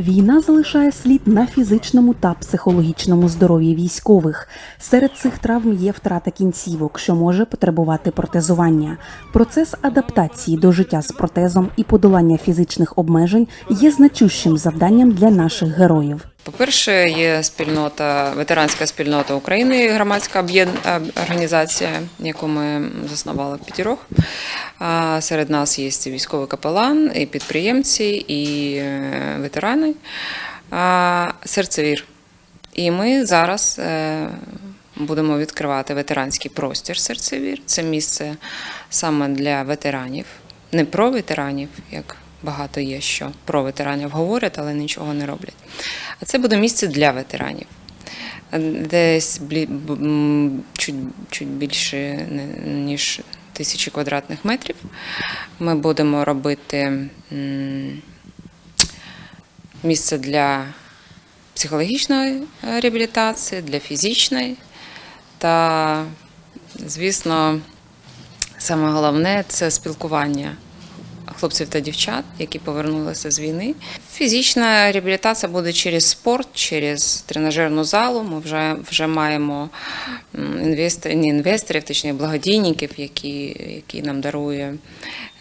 Війна залишає слід на фізичному та психологічному здоров'ї військових. Серед цих травм є втрата кінцівок, що може потребувати протезування. Процес адаптації до життя з протезом і подолання фізичних обмежень є значущим завданням для наших героїв. По-перше, є спільнота, ветеранська спільнота України, громадська організація, яку ми заснували в п'ятірох. Серед нас є військовий капелан, і підприємці, і е, ветерани, серцевір. І ми зараз е, будемо відкривати ветеранський простір серцевір. Це місце саме для ветеранів, не про ветеранів, як багато є, що про ветеранів говорять, але нічого не роблять. А це буде місце для ветеранів. Десь блі- чуть, чуть більше ніж тисячі квадратних метрів. Ми будемо робити місце для психологічної е, реабілітації, для фізичної. Та, звісно, саме головне це спілкування хлопців та дівчат, які повернулися з війни. Фізична реабілітація буде через спорт, через тренажерну залу. Ми вже, вже маємо м, інвесторів, не інвесторів, точніше благодійників, які, які нам дарує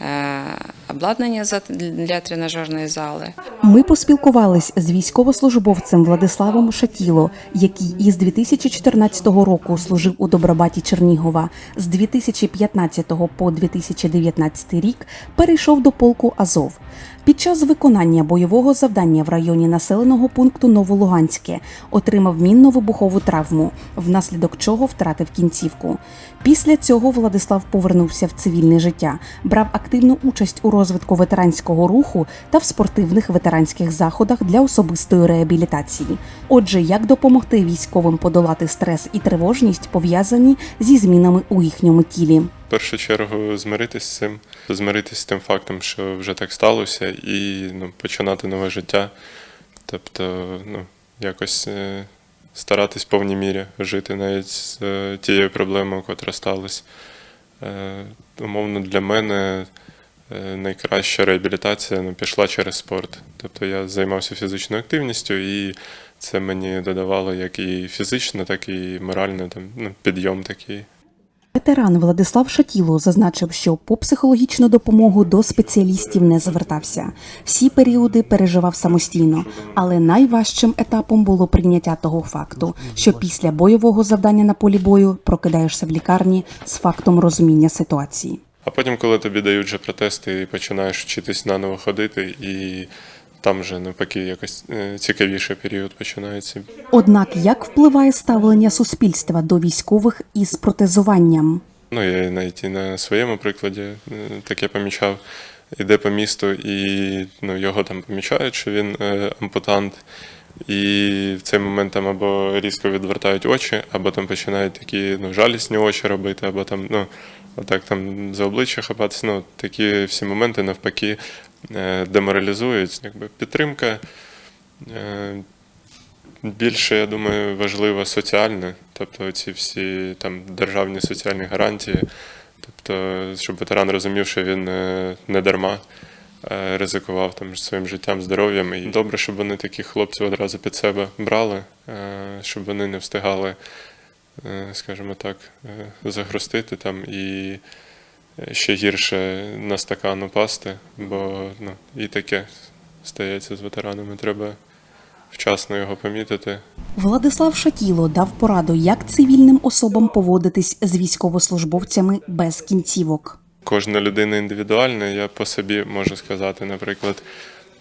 е, обладнання для тренажерної зали. Ми поспілкувались з військовослужбовцем Владиславом Шатіло, який із 2014 року служив у Добробаті Чернігова. З 2015 по 2019 рік перейшов до полку Азов. Під час виконання бойового завдання в районі населеного пункту Новолуганське отримав мінно-вибухову травму, внаслідок чого втратив кінцівку. Після цього Владислав повернувся в цивільне життя, брав активну участь у розвитку ветеранського руху та в спортивних ветеранських заходах для особистої реабілітації. Отже, як допомогти військовим подолати стрес і тривожність, пов'язані зі змінами у їхньому тілі. Першу чергу змиритись з цим, змиритись з тим фактом, що вже так сталося, і ну, починати нове життя. Тобто, ну, якось е, старатись в повній мірі жити навіть з е, тією проблемою, котра сталася. Е, умовно, для мене е, найкраща реабілітація ну, пішла через спорт. Тобто я займався фізичною активністю, і це мені додавало як і фізично, так і морально там, ну, підйом такий. Ветеран Владислав Шатіло зазначив, що по психологічну допомогу до спеціалістів не звертався. Всі періоди переживав самостійно, але найважчим етапом було прийняття того факту, що після бойового завдання на полі бою прокидаєшся в лікарні з фактом розуміння ситуації. А потім, коли тобі дають вже протест, ти починаєш вчитись наново ходити, і там вже навпаки якось е, цікавіший період починається. Однак як впливає ставлення суспільства до військових із протезуванням? Ну, я навіть і на своєму прикладі е, таке помічав. Іде по місту, і ну, його там помічають, що він е, ампутант. І в цей момент там або різко відвертають очі, або там починають такі ну, жалісні очі робити, або там, ну, отак там за обличчя хапатися. Ну, такі всі моменти навпаки деморалізують. Якби підтримка е, більше, я думаю, важлива соціальна, тобто ці всі там державні соціальні гарантії. Тобто, щоб ветеран розумів, що він е, не дарма е, ризикував там своїм життям, здоров'ям. І добре, щоб вони таких хлопців одразу під себе брали, е, щоб вони не встигали, е, скажімо так, е, загрустити там і е, ще гірше на стакан упасти, бо ну, і таке стається з ветеранами. Треба вчасно його помітити. Владислав Шатіло дав пораду, як цивільним особам поводитись з військовослужбовцями без кінцівок. Кожна людина індивідуальна. Я по собі можу сказати, наприклад,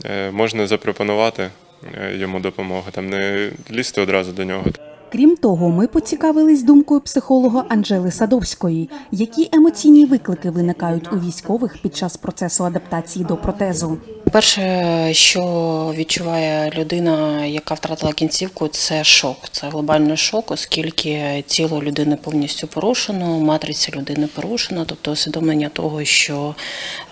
е, можна запропонувати е, йому допомогу, там не лізти одразу до нього. Крім того, ми поцікавились думкою психолога Анжели Садовської, які емоційні виклики виникають у військових під час процесу адаптації до протезу. Перше, що відчуває людина, яка втратила кінцівку, це шок. Це глобальний шок, оскільки тіло людини повністю порушено, матриця людини порушена, тобто усвідомлення того, що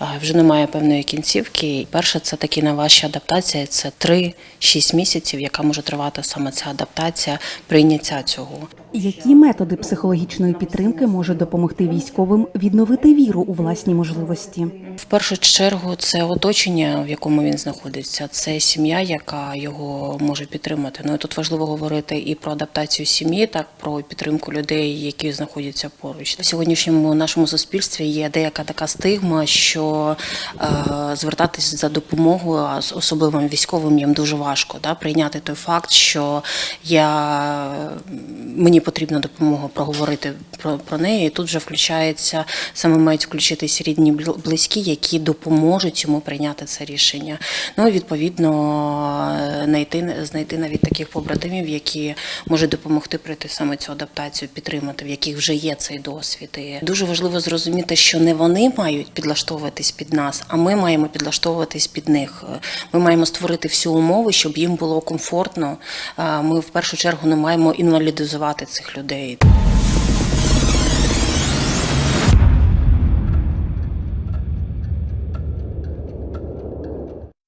е, вже немає певної кінцівки. Перше, це такі найважчі адаптації. Це 3-6 місяців, яка може тривати саме ця адаптація, прийняття цього. Які методи психологічної підтримки можуть допомогти військовим відновити віру у власні можливості? В першу чергу це оточення, в якому він знаходиться, це сім'я, яка його може підтримати. Ну і тут важливо говорити і про адаптацію сім'ї, так про підтримку людей, які знаходяться поруч. В сьогоднішньому нашому суспільстві є деяка така стигма, що е, звертатись за допомогою, особливо військовим їм дуже важко да, прийняти той факт, що я мені потрібна допомога проговорити про, про неї. І тут вже включається саме мають включитись рідні бл- близькі, які допоможуть йому прийняти це рішення. Ну і відповідно е, знайти знайти навіть таких побратимів, які можуть допомогти пройти саме цю адаптацію, підтримати, в яких вже є цей досвід. І дуже важливо зрозуміти, що не вони мають підлаштовуватись під нас, а ми маємо підлаштовуватись під них. Ми маємо створити всю умови, щоб їм було комфортно. Е, Ми в першу чергу не маємо інвалідизувати цих людей.